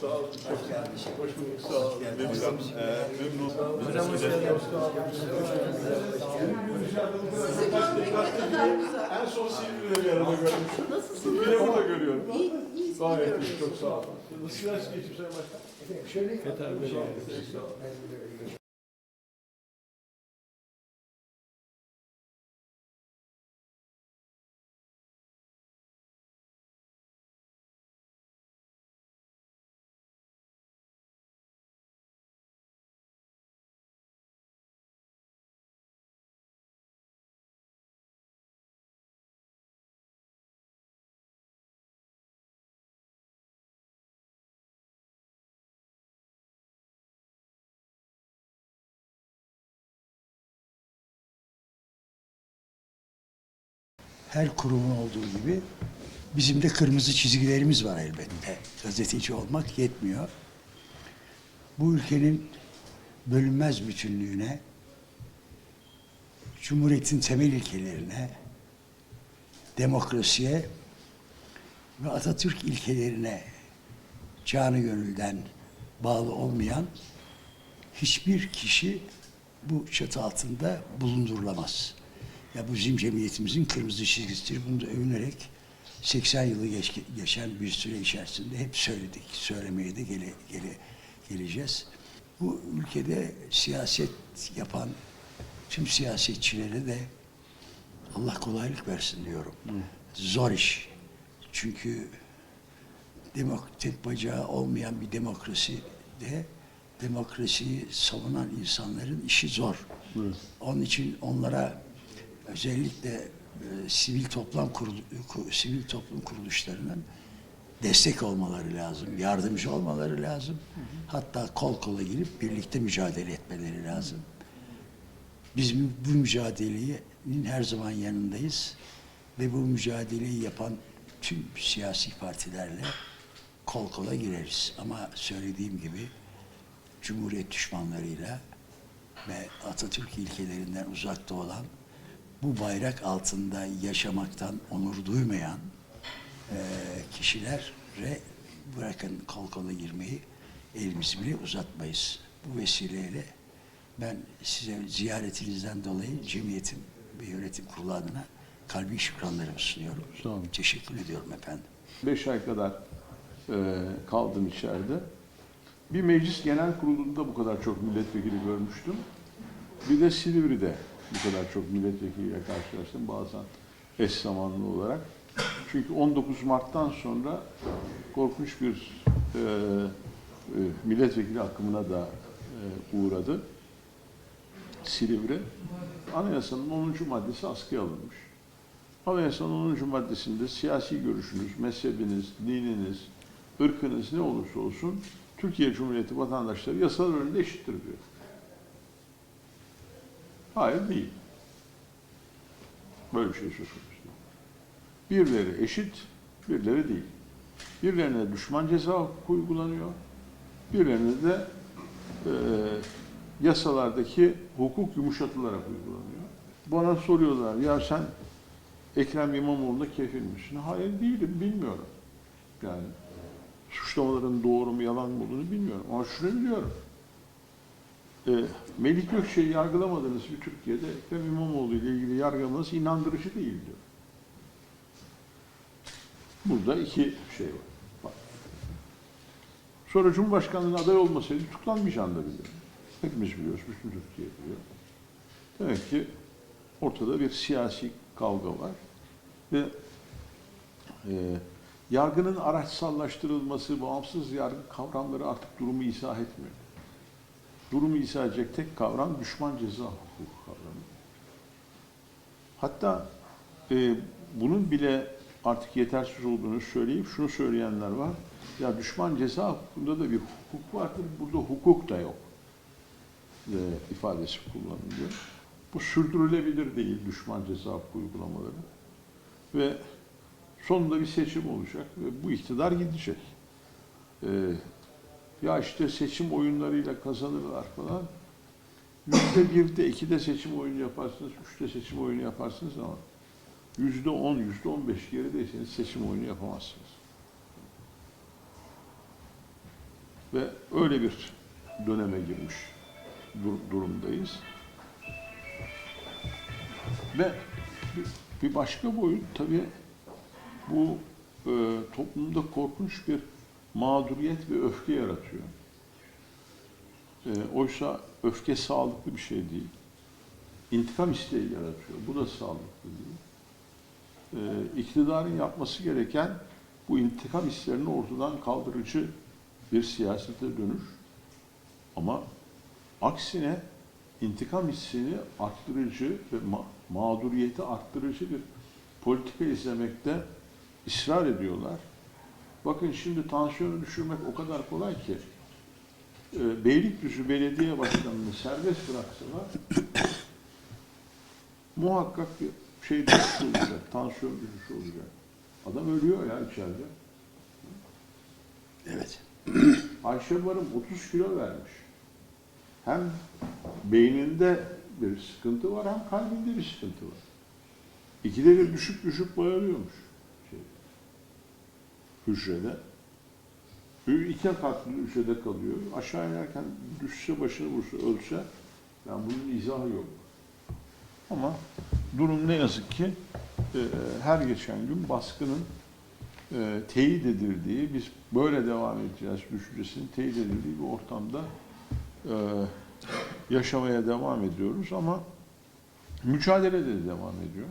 Sağ olun. Hoş geldiniz. Hoş bulduk. Sağ olun. Memnun. Ee, memnun. Hocam hoş geldiniz. En son Silivri'de bir arada görmüştüm. Nasılsınız? Burada görüyorum. İyi, iyi Gayet görüyoruz. iyi. Çok sağ olun. Nasıl geçim Sayın Başkan? Fethi Bey. Sağ olun. Her kurumun olduğu gibi bizim de kırmızı çizgilerimiz var elbette. Gazeteci olmak yetmiyor. Bu ülkenin bölünmez bütünlüğüne, Cumhuriyet'in temel ilkelerine, demokrasiye ve Atatürk ilkelerine canı gönülden bağlı olmayan hiçbir kişi bu çatı altında bulundurulamaz. Ya bu bizim cemiyetimizin kırmızı çizgisidir. Bunu da övünerek 80 yılı geç, geçen bir süre içerisinde hep söyledik. Söylemeye de gele, gele, geleceğiz. Bu ülkede siyaset yapan tüm siyasetçilere de Allah kolaylık versin diyorum. Zor iş. Çünkü demok tek bacağı olmayan bir demokrasi de demokrasiyi savunan insanların işi zor. Onun için onlara özellikle e, sivil toplum kurulu, ku- sivil toplum kuruluşlarının destek olmaları lazım, yardımcı olmaları lazım. Hatta kol kola girip birlikte mücadele etmeleri lazım. Biz bu mücadelenin her zaman yanındayız ve bu mücadeleyi yapan tüm siyasi partilerle kol kola gireriz. Ama söylediğim gibi Cumhuriyet düşmanlarıyla ve Atatürk ilkelerinden uzakta olan bu bayrak altında yaşamaktan onur duymayan eee kişilere bırakın kol kola girmeyi elimizi bile uzatmayız. Bu vesileyle ben size ziyaretinizden dolayı cemiyetim ve yönetim kurulu adına kalbi şükranlarımı sunuyorum. Olun. Teşekkür ediyorum efendim. Beş ay kadar e, kaldım içeride. Bir meclis genel kurulunda bu kadar çok milletvekili görmüştüm. Bir de Silivri'de bu kadar çok milletvekiliyle karşılaştım bazen eş zamanlı olarak. Çünkü 19 Mart'tan sonra korkunç bir e, e, milletvekili akımına da e, uğradı. Silivri. Anayasanın 10. maddesi askıya alınmış. Anayasanın 10. maddesinde siyasi görüşünüz, mezhebiniz, dininiz, ırkınız ne olursa olsun Türkiye Cumhuriyeti vatandaşları yasalar önünde eşittir diyor. Hayır değil. Böyle bir şey söz konusu değil. Birileri eşit, birileri değil. Birilerine düşman ceza uygulanıyor, birilerine de e, yasalardaki hukuk yumuşatılarak uygulanıyor. Bana soruyorlar, ya sen Ekrem İmamoğlu'na kefil misin? Hayır değilim, bilmiyorum. Yani suçlamaların doğru mu yalan mı olduğunu bilmiyorum. Ama şunu biliyorum. Ee, Melik Gökçe'yi yargılamadığınız bir Türkiye'de Ekrem İmamoğlu ile ilgili yargılamanız inandırıcı değil diyor. Burada iki şey var. Bak. Sonra Cumhurbaşkanlığına aday olmasaydı tutuklanmayacağını da biliyor. Hepimiz biliyoruz, bütün Türkiye biliyor. Demek ki ortada bir siyasi kavga var ve e, yargının araçsallaştırılması, bağımsız yargı kavramları artık durumu izah etmiyor. Durumu izah edecek tek kavram düşman ceza hukuku kavramı. Hatta e, bunun bile artık yetersiz olduğunu söyleyip şunu söyleyenler var. Ya düşman ceza hukukunda da bir hukuk vardır, burada hukuk da yok e, ifadesi kullanılıyor. Bu sürdürülebilir değil düşman ceza hukuku uygulamaları. Ve sonunda bir seçim olacak ve bu iktidar gidecek. Ee, ya işte seçim oyunlarıyla kazanırlar falan. Yüzde birde, ikide seçim oyunu yaparsınız, üçte seçim oyunu yaparsınız ama yüzde on, yüzde on beş gerideyseniz seçim oyunu yapamazsınız. Ve öyle bir döneme girmiş dur- durumdayız. Ve bir, bir başka boyut tabii bu e, toplumda korkunç bir mağduriyet ve öfke yaratıyor. E, oysa öfke sağlıklı bir şey değil. İntikam isteği yaratıyor. Bu da sağlıklı değil. E, iktidarın yapması gereken bu intikam hislerini ortadan kaldırıcı bir siyasete dönür. Ama aksine intikam hissini arttırıcı ve ma- mağduriyeti arttırıcı bir politika izlemekte ısrar ediyorlar. Bakın şimdi tansiyonu düşürmek o kadar kolay ki e, Beylikdüzü Belediye Başkanı'nı serbest bıraksalar muhakkak bir şey düşüşü olacak, tansiyon düşüşü olacak. Adam ölüyor ya içeride. Evet. Ayşe Barım 30 kilo vermiş. Hem beyninde bir sıkıntı var hem kalbinde bir sıkıntı var. İkide bir düşüp düşüp bayılıyormuş. Hücrede. Hü- İki katlı hücrede kalıyor. Aşağı inerken düşse başını vursa ölse yani bunun izahı yok. Ama durum ne yazık ki e, her geçen gün baskının e, teyit edildiği, biz böyle devam edeceğiz düşüncesinin teyit edildiği bir ortamda e, yaşamaya devam ediyoruz ama mücadele de devam ediyor.